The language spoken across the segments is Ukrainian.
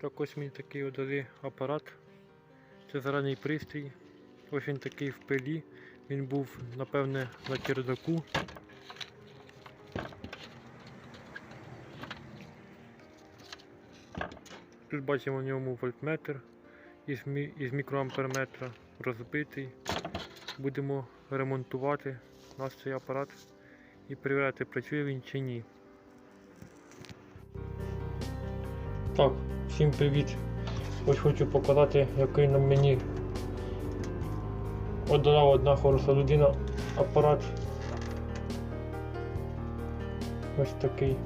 Так ось мені такий дали апарат. Це зараний пристрій. Ось він такий в пилі. Він був, напевне, на чердаку. Тут бачимо в ньому вольтметр із, мі- із мікроамперметра розбитий. Будемо ремонтувати наш цей апарат і перевіряти, працює він чи ні. Так, всім привіт! Ось хочу показати, який на мені одна одна хороша людина апарат. Ось такий.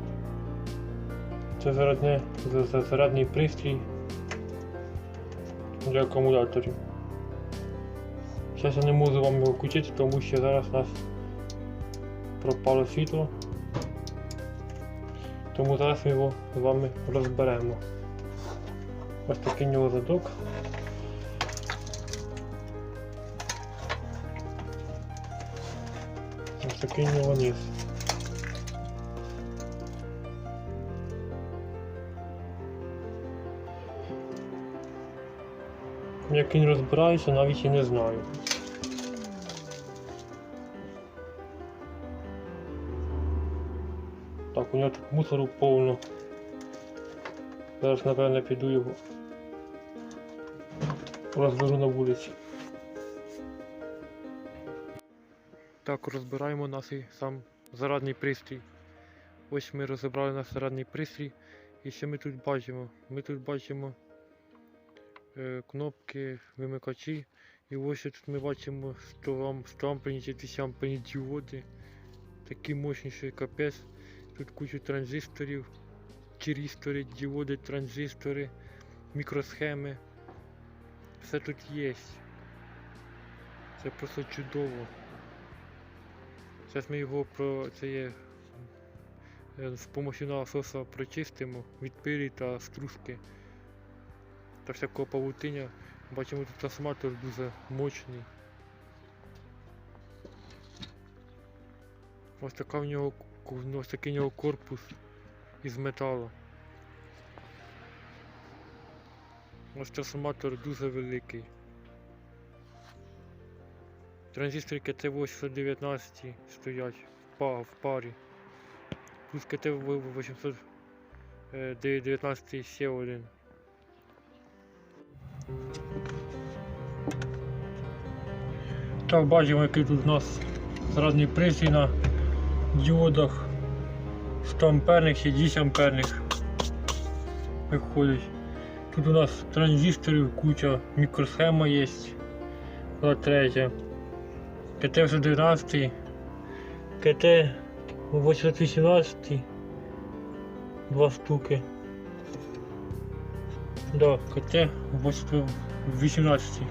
Це зарядне, за- за- зарядний пристрій для акумуляторів. Зараз я не можу вам його включити, тому що зараз у нас пропало світло. Тому зараз ми його з вами розберемо. Ось такий нього задок. Ось такий нього низ. Як він розбирається, навіть і не знаю. Так, у нього тут мусору повно. Зараз, напевно, піду його розберу на вулиці. Так, розбираємо наш сам зарадний пристрій. Ось ми розібрали наш зарадний пристрій. І що ми тут бачимо? Ми тут бачимо е, кнопки, вимикачі. І ось тут ми бачимо 100, ам- 100 амперні чи 1000 амперні діоди. Такі мощніші капець. Тут кучу транзисторів, тірістори, діоди, транзистори, мікросхеми. Все тут є. Це просто чудово. Зараз ми його про це є е, з допомогою насоса прочистимо від пилі та стружки та всякого павутиння. Бачимо тут трансформатор дуже мощний. Ось така в нього ось такий в нього корпус із металу. Ось трансформатор дуже великий. Транзистори КТ-819 стоять в па- в парі. Плюс КТ-819 С1. Так, бачимо, який тут у нас зрадний пристрій на діодах 100 амперних чи 10 амперних виходить. Тут у нас транзисторів куча, мікросхема є. Третя. КТ 11, КТ 818, два штуки. Да, КТ 18.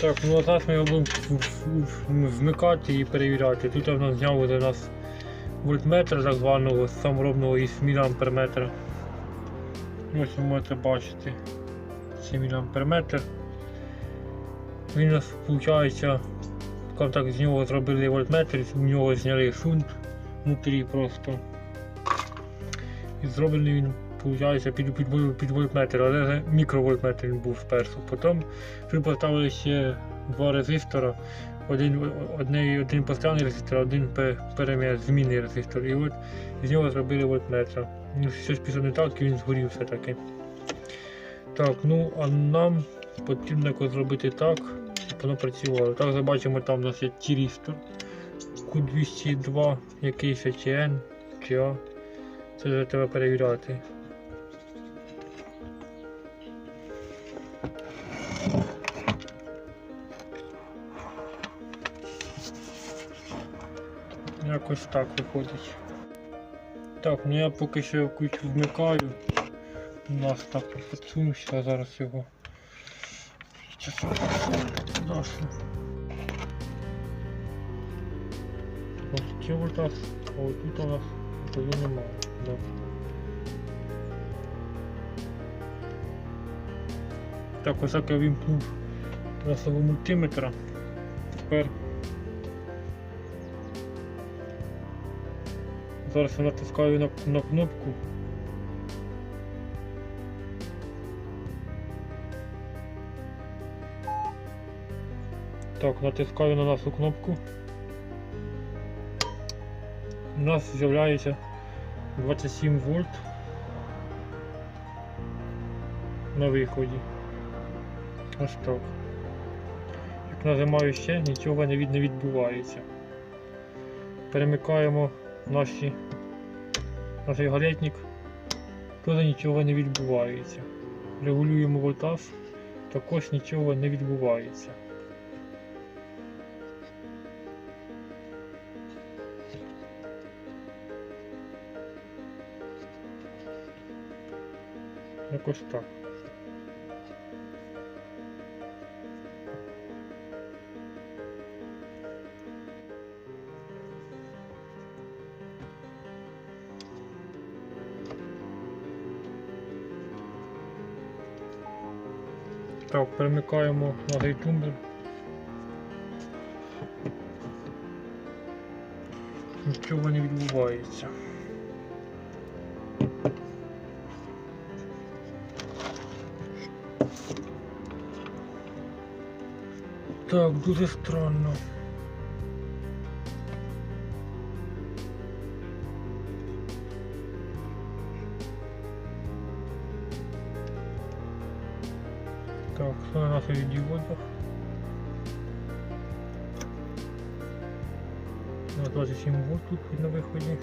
Так, ну а зараз ми його будемо вмикати і перевіряти. Тут в нас зняв у нас вольтметр так званого саморобного із міліамперметра. Ось ви можете бачити. Це міліамперметр. Він у нас виходить, так з нього зробили вольтметр, з нього зняли шунт внутрі просто. І зроблений він виходить під, під, під вольтметр, але мікровольтметр він був спершу. Потім тут поставили ще два резистора. Один, одне, один постоянний резистор, один пе- перемір, змінний резистор. І от з нього зробили вольтметра. Ну, щось пішло не так і він згорів все-таки. Так, ну а нам потрібно якось зробити так, щоб воно працювало. Так, забачимо, там у нас є тірістор Q202, якийсь N, чи A. Це вже треба перевіряти. Якось так виходить. Так, ну я поки що включу вмикаю. У нас так підсунувся, зараз його. Часом нашу. Ось ті у нас, а ось тут у нас тоді немає. Да. Так, ось як я вімкнув нашого мультиметра. Тепер Зараз я натискаю на, на кнопку. Так, натискаю на нашу кнопку. У нас з'являється 27 вольт на виході. Ось так. Як нажимаю ще, нічого не відбувається. Перемикаємо наші, наш галетник, теж нічого не відбувається. Регулюємо вольтаж, також нічого не відбувається. Якось так. Так, перемикаємо на гейтумбер. Нічого не відбувається. Так, дуже странно. Так, що на наших діодах? На 27 вольт тут на виході.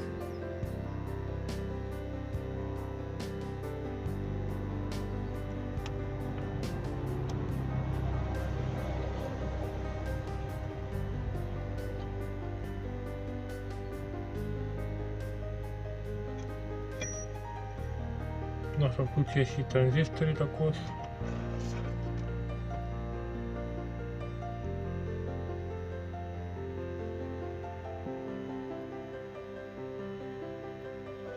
У нас тут є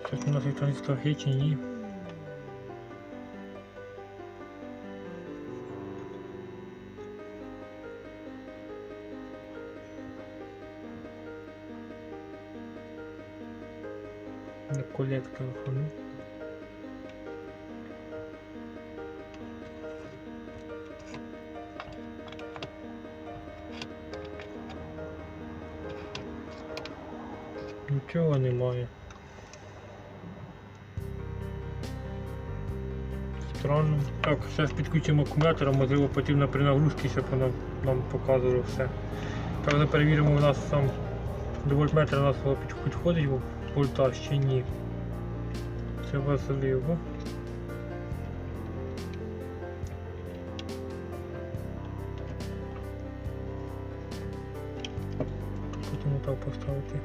Щось у нас і транзистор є чи ні. На колектор ну. Нічого немає. Странно. Так, зараз підключимо акумулятор, можливо потрібно при нагрузці, щоб воно нам показувало все. Правда перевіримо у нас сам до вольтметра у нас підходить вольтаж чи ні. Це важливо. Потім отак поставити.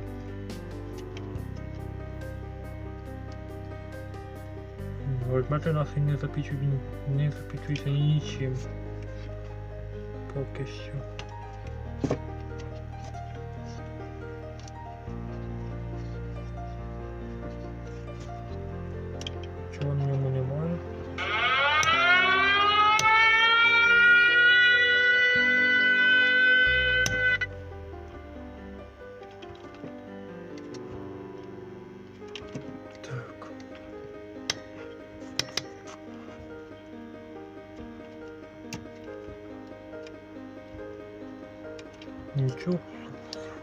Вольтметр нас і не запічують, не запічується нічим. Поки що.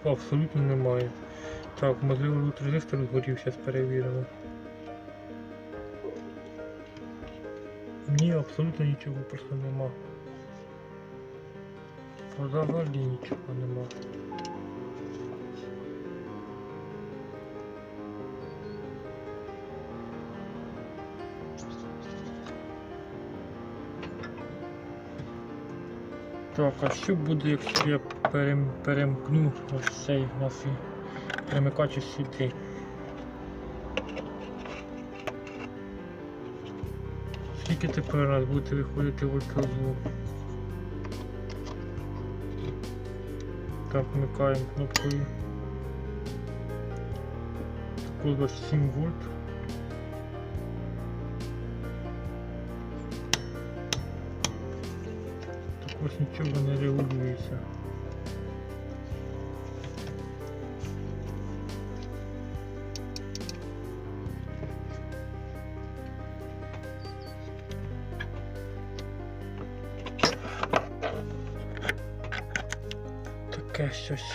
Абсолютно немає. Так, можливо тут резистор згорів, зараз перевіримо. Ні, абсолютно нічого просто нема. Взагалі нічого нема. Так, а що буде, якщо я перем, перемкну ось цей у нас перемикач сюди? Скільки тепер у нас буде виходити вольтажу? Так, вмикаємо кнопкою. Таку 27 вольт. Також нічого не регулюється. Ще щось.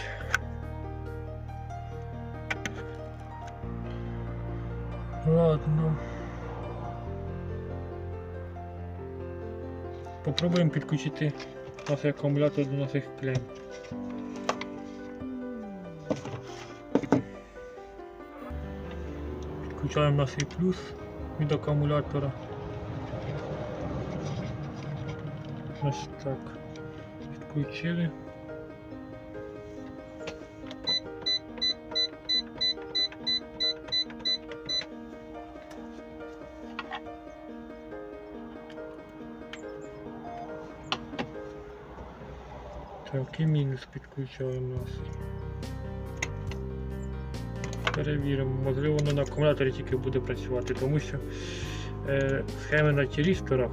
Ладно. Попробуємо підключити наш акумулятор до наших клем. Підключаємо наш плюс від акумулятора. Ось так. Підключили. І мінус підключаємо нас. Перевіримо, можливо воно на акумуляторі тільки буде працювати, тому що е, схеми на тірісторах,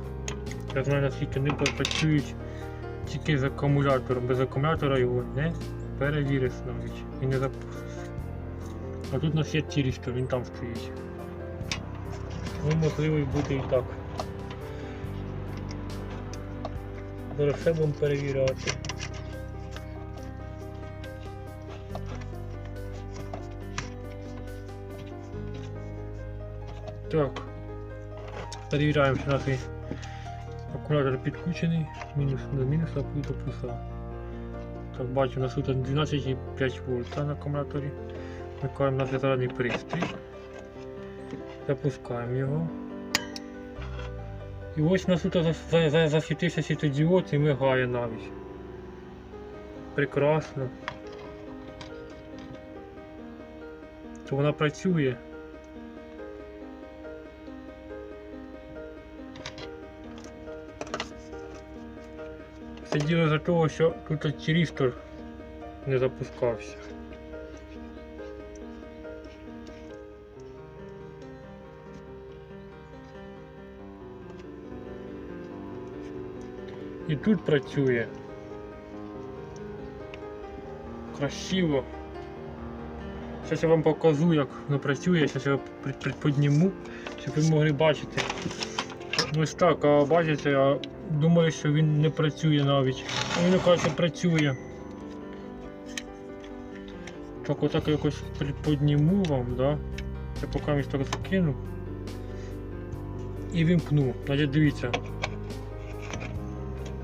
я знаю наскільки вони працюють тільки з акумулятором. Без акумулятора його не перевіриш навіть і не запустиш. А тут у нас є тірістор, він там стоїть. Ну, можливо і буде і так. Зараз все будемо перевіряти. Так. Перевіряємо, що наш акумулятор підключений. Мінус до мінуса, плюс до плюса. Так, бачу, у нас тут 12,5 вольт на акумуляторі. Вмикаємо наш зарядний пристрій. Запускаємо його. І ось у нас тут за- за- за- засвітився світодіод і мигає навіть. Прекрасно. То вона працює. Це діло за того, що тут тірістор не запускався. І тут працює. Красиво. Зараз я вам покажу, як воно працює, зараз я прид- щоб ви могли бачити. Ось так, а бачите, думаю, що він не працює навіть. Він каже, що працює. Так отак якось приподніму вам, да? Я поки між так закину. І вимкну. Значить, дивіться.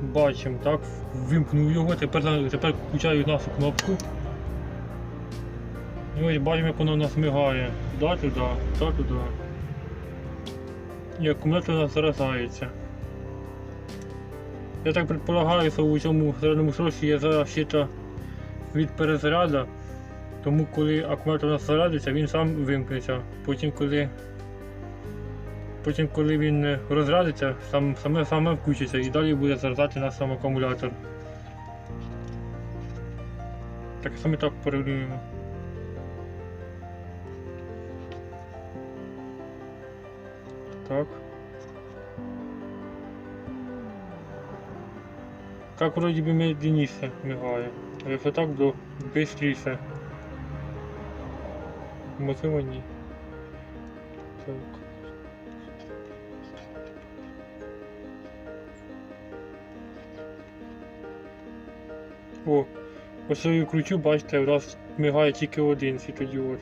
Бачимо, так? Вимкнув його, тепер, тепер включаю нашу кнопку. І ось бачимо, як воно у нас мигає. Туди, туди, туди, туди. І акумулятор у нас заражається. Я так предполагаю, що у цьому зарядному срочі є защита від перезаряду, тому коли акумулятор у нас зарядиться, він сам вимкнеться. Потім коли потім, коли він е, розрядиться, сам, саме, саме включиться і далі буде заряджати наш сам акумулятор. Так саме так перевірюємо. Так. Так вроді би медленніше мигає. А якщо так, то бистріше. Можливо ні. Так. О, ось я кручу, бачите, у нас мигає тільки один світодіод.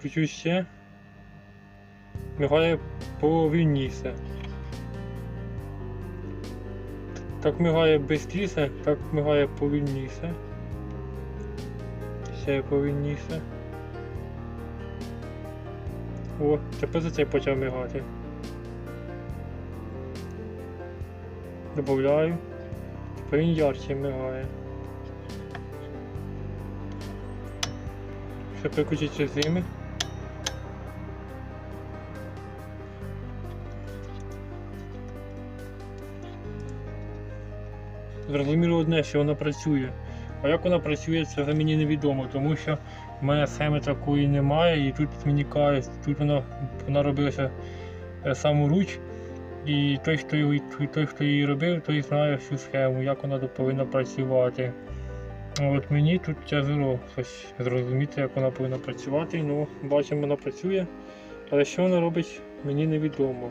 Кручу ще. Мигає повільніше. Так мигає швидше, так мигає повільніше. Ще повільніше. О, тепер за цей почав мигати. Добавляю. Тепер він ярче мигає. Ще переключити зими. Зрозуміло одне, що вона працює. А як вона працює, це вже мені невідомо, тому що в мене схеми такої немає, і тут мені кажуть, тут вона, вона робилася е, саморуч, і той, хто її, той, хто її робив, той знає всю схему, як вона повинна працювати. От мені тут тяжело щось зрозуміти, як вона повинна працювати. Ну, бачимо, вона працює. Але що вона робить, мені невідомо.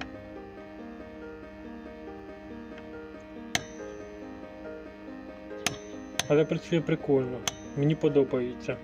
Але працює прикольно. Мені подобається.